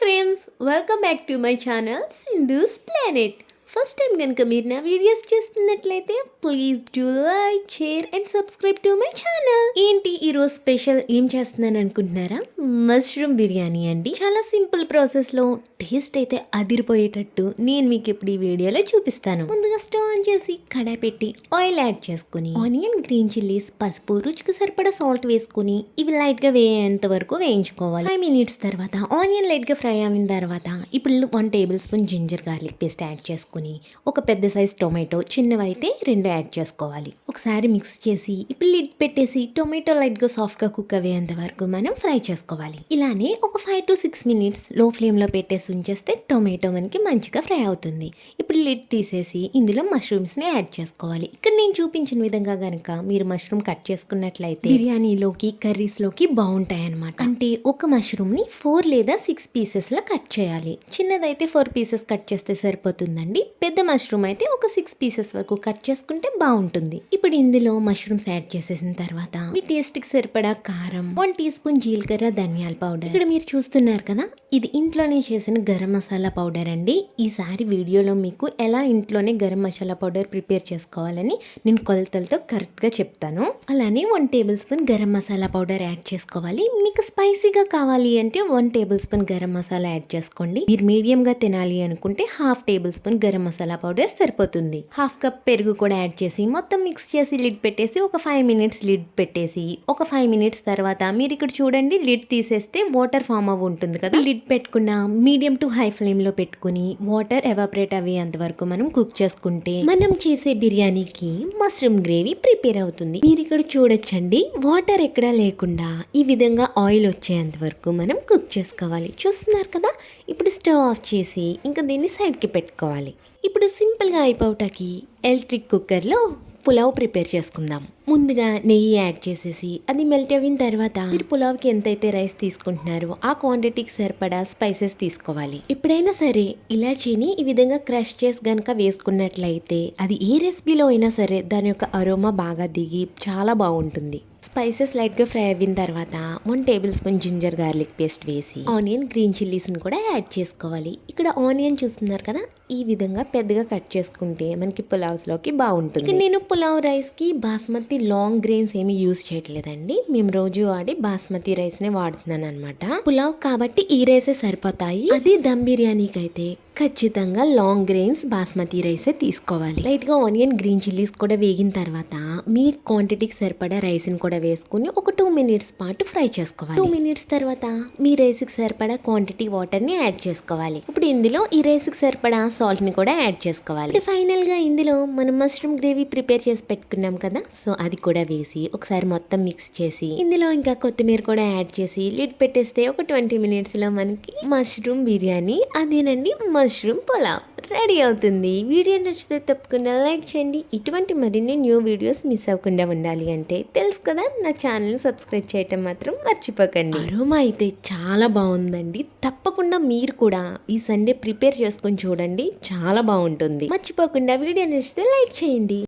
Friends welcome back to my channel Sindhu's Planet first time కనుక మీరు నా videos చూస్తున్నట్లయితే please do like share and subscribe to my channel ఏంటి ఈరోజు special ఏం చేస్తున్నాను అనుకుంటున్నారా? మష్రూమ్ బిర్యానీ అండి. చాలా సింపుల్ ప్రాసెస్లో టేస్ట్ అయితే అదిరిపోయేటట్టు నేను మీకు ఇప్పుడు ఈ వీడియోలో చూపిస్తాను. ముందుగా స్టవ్ ఆన్ చేసి కడాయి పెట్టి ఆయిల్ యాడ్ చేసుకుని ఆనియన్ గ్రీన్ చిల్లీస్ పసుపు రుచికి సరిపడా సాల్ట్ వేసుకుని ఇవి లైట్గా వేయేంత వరకు వేయించుకోవాలి. ఫైవ్ మినిట్స్ తర్వాత ఆనియన్ లైట్గా ఫ్రై అయిన తర్వాత ఇప్పుడు one tablespoon ginger garlic paste add చేసుకుని ఒక పెద్ద సైజ్ టొమాటో చిన్నవైతే రెండు యాడ్ చేసుకోవాలి. ఒకసారి మిక్స్ చేసి ఇప్పుడు లిడ్ పెట్టేసి టొమాటో లైట్గా సాఫ్ట్గా కుక్ అయ్యేంత వరకు మనం ఫ్రై చేసుకోవాలి. ఇలానే ఒక ఫైవ్ టు సిక్స్ మినిట్స్లో ఫ్లేమ్లో పెట్టేసి ఉంచేస్తే టొమాటో మనకి మంచిగా ఫ్రై అవుతుంది. ఇప్పుడు లిడ్ తీసేసి ఇందులో మష్రూమ్స్ని యాడ్ చేసుకోవాలి. ఇక్కడ నేను చూపించిన విధంగా కనుక మీరు మష్రూమ్ కట్ చేసుకున్నట్లయితే బిర్యానీలోకి కర్రీస్లోకి బాగుంటాయి అనమాట అంటే ఒక మష్రూమ్ని ఫోర్ లేదా సిక్స్ పీసెస్లో కట్ చేయాలి. చిన్నదైతే ఫోర్ పీసెస్ కట్ చేస్తే సరిపోతుందండి. పెద్ద మష్రూమ్ అయితే ఒక సిక్స్ పీసెస్ వరకు కట్ చేసుకుంటే బాగుంటుంది. ఇప్పుడు ఇందులో మష్రూమ్స్ యాడ్ చేసేసిన తర్వాత మీ టేస్ట్కి సరిపడా కారం వన్ టీ స్పూన్ జీలకర్ర ధనియాల పౌడర్ ఇక్కడ మీరు చూస్తున్నారు కదా ఇది ఇంట్లోనే చేసిన గరం మసాలా పౌడర్ అండి. ఈసారి వీడియోలో మీకు ఎలా ఇంట్లోనే గరం మసాలా పౌడర్ ప్రిపేర్ చేసుకోవాలని నేను కొలతలతో కరెక్ట్గా చెప్తాను. అలానే one tablespoon garam masala powder add చేసుకోవాలి. మీకు స్పైసీగా కావాలి అంటే one tablespoon garam masala add చేసుకోండి. మీరు మీడియంగా తినాలి అనుకుంటే half tablespoon garam masala powder సరిపోతుంది. హాఫ్ కప్ పెరుగు కూడా యాడ్ చేసి మొత్తం మిక్స్ చేసి లిడ్ పెట్టేసి ఒక ఫైవ్ మినిట్స్ లిడ్ పెట్టేసి ఒక ఫైవ్ మినిట్స్ తర్వాత మీరు ఇక్కడ చూడండి లిడ్ తీసేస్తే వాటర్ ఫామ్ అవ్వ ఉంటుంది కదా. లిడ్ పెట్టుకున్న మీడియం టు హై ఫ్లేమ్లో పెట్టుకుని వాటర్ ఎవాపరేట్ అయ్యేంత వరకు మనం కుక్ చేసుకుంటే మనం చేసే బిర్యానీకి మష్రూమ్ గ్రేవీ ప్రిపేర్ అవుతుంది. మీరు ఇక్కడ చూడొచ్చండి వాటర్ ఎక్కడా లేకుండా ఈ విధంగా ఆయిల్ వచ్చేంత వరకు మనం కుక్ చేసుకోవాలి. చూస్తున్నారు కదా? ఇప్పుడు స్టవ్ ఆఫ్ చేసి ఇంకా దీన్ని సైడ్కి పెట్టుకోవాలి. ఇప్పుడు సింపుల్గా అయిపోవటానికి ఎలక్ట్రిక్ కుక్కర్లో పులావ్ ప్రిపేర్ చేసుకుందాం. ముందుగా నెయ్యి యాడ్ చేసేసి అది మెల్ట్ అయిన తర్వాత మీరు పులావ్కి ఎంతైతే రైస్ తీసుకుంటున్నారో ఆ క్వాంటిటీకి సరిపడా స్పైసెస్ తీసుకోవాలి. ఎప్పుడైనా సరే ఇలాచీని ఈ విధంగా క్రష్ చేసి గనక వేసుకున్నట్లయితే అది ఏ రెసిపీలో అయినా సరే దాని యొక్క అరోమా బాగా దిగి చాలా బాగుంటుంది. స్పైసెస్ లైట్గా ఫ్రై అయిన తర్వాత one tablespoon ginger garlic paste వేసి ఆనియన్ గ్రీన్ చిల్లీస్ని కూడా యాడ్ చేసుకోవాలి. ఇక్కడ ఆనియన్ చూస్తున్నారు కదా ఈ విధంగా పెద్దగా కట్ చేసుకుంటే మనకి పులావ్స్లోకి బాగుంటుంది. ఇక్కడ నేను పులావ్ రైస్కి బాస్మతి లాంగ్ గ్రెయిన్స్ ఏమి యూజ్ చేయట్లేదండి. మేము రోజు వాడి బాస్మతి రైస్నే వాడుతున్నాను అనమాట పులావ్ కాబట్టి ఈ రైసే సరిపోతాయి. అది దమ్ బిర్యానీకి అయితే ఖచ్చితంగా లాంగ్ గ్రెయిన్స్ బాస్మతి రైసే తీసుకోవాలి. లైట్గా ఆనియన్ గ్రీన్ చిల్లీస్ కూడా వేగిన తర్వాత మీ క్వాంటిటీకి సరిపడా రైస్ని కూడా కూడా వేసుకుని ఒక టూ మినిట్స్ పాటు ఫ్రై చేసుకోవాలి. టూ మినిట్స్ తర్వాత మీ రైస్కి సరిపడా క్వాంటిటీ వాటర్ని యాడ్ చేసుకోవాలి. ఇప్పుడు ఇందులో ఈ రైస్కి సరిపడా సాల్ట్ని కూడా యాడ్ చేసుకోవాలి. ఇప్పుడు ఫైనల్గా ఇందులో మనం మష్రూమ్ గ్రేవీ ప్రిపేర్ చేసి పెట్టుకున్నాం కదా? సో అది కూడా వేసి ఒకసారి మొత్తం మిక్స్ చేసి ఇందులో ఇంకా కొత్తిమీర కూడా యాడ్ చేసి లిడ్ పెట్టేస్తే ఒక ట్వంటీ మినిట్స్లో మనకి మష్రూమ్ బిర్యానీ అదేనండి మష్రూమ్ పులావ్. రెడీ అవుతుంది. వీడియో నచ్చితే తప్పకుండా లైక్ చేయండి. ఇటువంటి మరిన్ని న్యూ వీడియోస్ మిస్ అవ్వకుండా ఉండాలి అంటే తెలుసు కదా నా ఛానల్ సబ్స్క్రైబ్ చేయటం మాత్రం మర్చిపోకండి. అరోమా అయితే చాలా బాగుందండి. తప్పకుండా మీరు కూడా ఈ సండే ప్రిపేర్ చేసుకొని చూడండి. చాలా బాగుంటుంది. మర్చిపోకుండా వీడియో నచ్చితే లైక్ చేయండి.